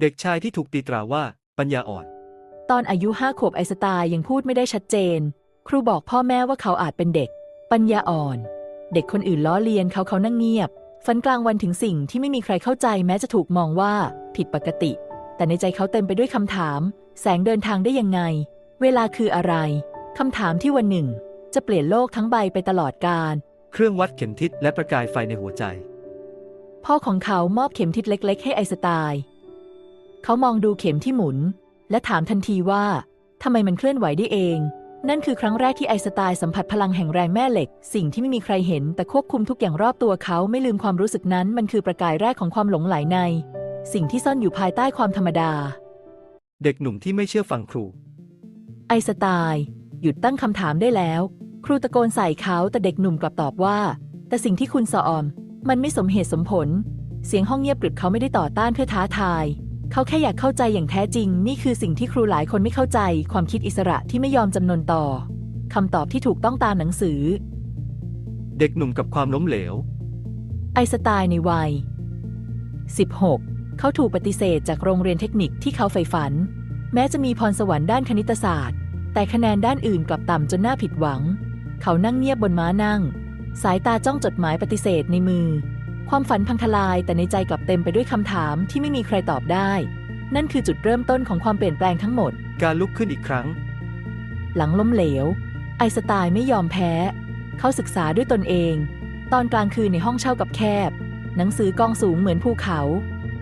เด็กชายที่ถูกตีตราว่าปัญญาอ่อน ตอนอายุห้าขวบไอน์สไตล์ยังพูดไม่ได้ชัดเจน ครูบอกพ่อแม่ว่าเขาอาจเป็นเด็ก ปัญญาอ่อน เด็กคนอื่นล้อเลียนเขาเขานั่งเงียบ ฝันกลางวันถึงสิ่งที่ไม่มีใครเข้าใจแม้จะถูกมองว่าผิดปกติ แต่ในใจเขาเต็มไปด้วยคำถาม แสงเดินทางได้ยังไง เวลาคืออะไรคำถามที่วันหนึ่ง จะเปลี่ยนโลกทั้งใบไปตลอดกาลเครื่องวัดเข็มทิศและประกายไฟในหัวใจ พ่อของเขามอบเข็มทิศเล็ก ๆ ให้ไอน์สไตล์ เขามองดูเข็มที่หมุน และถามทันทีว่าทำไมมันเคลื่อนไหวได้เอง นั่นคือครั้งแรกที่ไอน์สไตล์สัมผัสพลังแห่งแรงแม่เหล็ก สิ่งที่ไม่มีใครเห็น แต่ควบคุมทุกอย่างรอบตัวเขาไม่ลืมความรู้สึกนั้น มันคือประกายแรกของความหลงไหลใน สิ่งที่ซ่อนอยู่ภายใต้ความธรรมดา เด็กหนุ่มที่ไม่เชื่อฟังครู ไอน์สไตล์หยุดตั้งคำถามได้แล้ว ครูตะโกนใส่เขาแต่เด็กหนุ่มกลับตอบว่า แต่สิ่งที่คุณสออม มันไม่สมเหตุสมผล เสียงห้องเงียบกริบเขาไม่ได้ต่อต้านเพื่อท้าทาย เขาแค่อยากเข้าใจอย่างแท้จริง นี่คือสิ่งที่ครูหลายคนไม่เข้าใจ ความคิดอิสระที่ไม่ยอมจำนนต่อคำตอบที่ถูกต้องตามหนังสือ เด็กหนุ่มกับความล้มเหลว ไอน์สไตล์ในวัย 16 เขาถูกปฏิเสธจากโรงเรียนเทคนิคที่เขาใฝ่ฝัน แม้จะมีพรสวรรค์ด้านคณิตศาสตร์ แต่คะแนนด้านอื่นกลับต่ำจนน่าผิดหวัง เขานั่งเงียบบนม้านั่ง สายตาจ้องจดหมายปฏิเสธในมือ ความฝันพังทลายแต่ในใจกลับเต็มไปด้วยคำถามที่ไม่มีใครตอบได้ นั่นคือจุดเริ่มต้นของความเปลี่ยนแปลงทั้งหมด การลุกขึ้นอีกครั้ง หลังล้มเหลว ไอน์สไตล์ไม่ยอมแพ้ เขาศึกษาด้วยตนเอง ตอนกลางคืนในห้องเช่ากับแคบ หนังสือกองสูงเหมือนภูเขา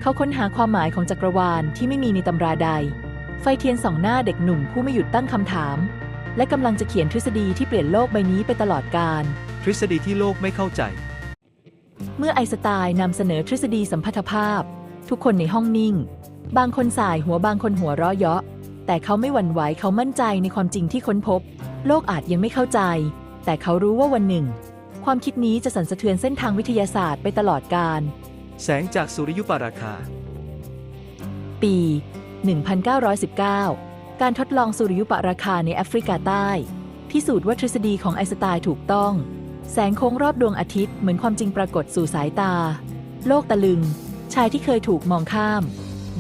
เขาค้นหาความหมายของจักรวาลที่ไม่มีในตำราใด ไฟเทียนส่องหน้าเด็กหนุ่มผู้ไม่หยุดตั้งคำถาม และกำลังจะเขียนทฤษฎีที่เปลี่ยนโลกใบนี้ไปตลอดกาลทฤษฎีที่โลกไม่เข้าใจ เมื่อไอน์สไตล์นำเสนอทฤษฎีสัมพัทธภาพ ทุกคนในห้องนิ่ง บางคนสายหัวบางคนหัวเราะเยาะ แต่เขาไม่หวั่นไหวเขามั่นใจในความจริงที่ค้นพบ โลกอาจยังไม่เข้าใจ แต่เขารู้ว่าวันหนึ่ง ความคิดนี้จะสั่นสะเทือนเส้นทางวิทยาศาสตร์ไปตลอดกาลแสงจากสุริยุปราคา ปี 1919 การทดลองสุริยุปราคาในแอฟริกาใต้ พิสูจน์ว่าทฤษฎีของไอน์สไตน์ถูกต้อง แสงโค้งรอบดวงอาทิตย์เหมือนความจริงปรากฏสู่สายตา โลกตะลึง ชายที่เคยถูกมองข้าม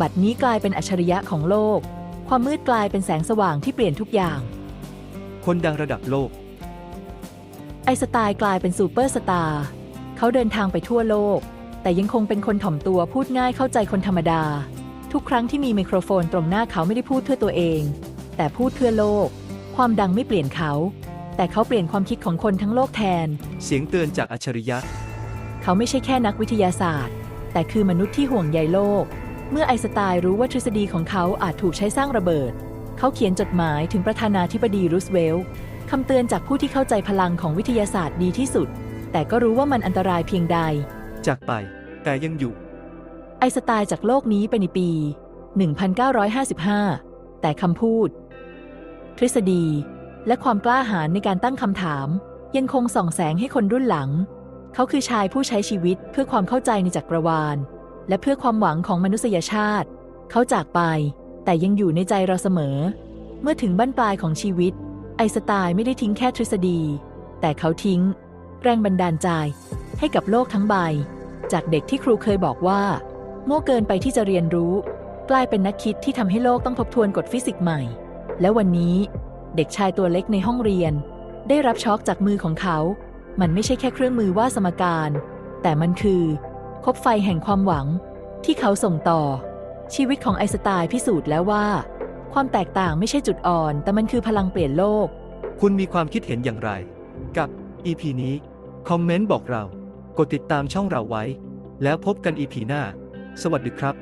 บัดนี้กลายเป็นอัจฉริยะของโลก ความมืดกลายเป็นแสงสว่างที่เปลี่ยนทุกอย่าง คนดังระดับโลก ไอน์สไตล์กลายเป็นซูเปอร์สตาร์เขาเดินทางไปทั่วโลก แต่ยังคงเป็นคนถ่อมตัวพูดง่ายเข้าใจคนธรรมดา ทุกครั้งที่มีไมโครโฟนตรงหน้าเขาไม่ได้พูดเพื่อตัวเอง แต่พูดเพื่อโลก ความดังไม่เปลี่ยนเขา แต่เขาเปลี่ยนความคิดของคนทั้งโลกแทน เสียงเตือนจากอัจฉริยะ เขาไม่ใช่แค่นักวิทยาศาสตร์ แต่คือมนุษย์ที่ห่วงใยโลก เมื่อไอน์สไตน์รู้ว่าทฤษฎีของเขาอาจถูกใช้สร้างระเบิด เขาเขียนจดหมายถึงประธานาธิบดีรูสเวลต์คำเตือนจากผู้ที่เข้าใจพลังของวิทยาศาสตร์ดีที่สุด แต่ก็รู้ว่ามันอันตรายเพียงใด จากไป แต่ยังอยู่ ไอน์สไตน์จากโลกนี้ไปในปี 1955 แต่คำพูด ทฤษฎี และความกล้าหาญในการตั้งคำถาม ยังคงส่องแสงให้คนรุ่นหลัง เขาคือชายผู้ใช้ชีวิตเพื่อความเข้าใจในจักรวาล และเพื่อความหวังของมนุษยชาติ เขาจากไป แต่ยังอยู่ในใจเราเสมอ เมื่อถึงบั้นปลายของชีวิต ไอสไตน์ไม่ได้ทิ้งแค่ทฤษฎี แต่เขาทิ้ง แรงบันดาลใจ ให้กับโลกทั้งใบ จากเด็กที่ครูเคยบอกว่า โง่เกินไปที่จะเรียนรู้ กลายเป็นนักคิดที่ทำให้โลกต้องทบทวนกฎฟิสิกส์ใหม่ และวันนี้ เด็กชายตัวเล็กในห้องเรียน ได้รับช็อกจากมือของเขา มันไม่ใช่แค่เครื่องมือว่าสมการ แต่มันคือคบไฟแห่งความหวัง ที่เขาส่งต่อ ชีวิตของไอสไตน์พิสูจน์แล้วว่า ความแตกต่างไม่ใช่จุดอ่อน แต่มันคือพลังเปลี่ยนโลก คุณมีความคิดเห็นอย่างไร กับ EP นี้ คอมเมนต์บอกเรา กดติดตามช่องเราไว้ แล้วพบกัน EP หน้า สวัสดีครับ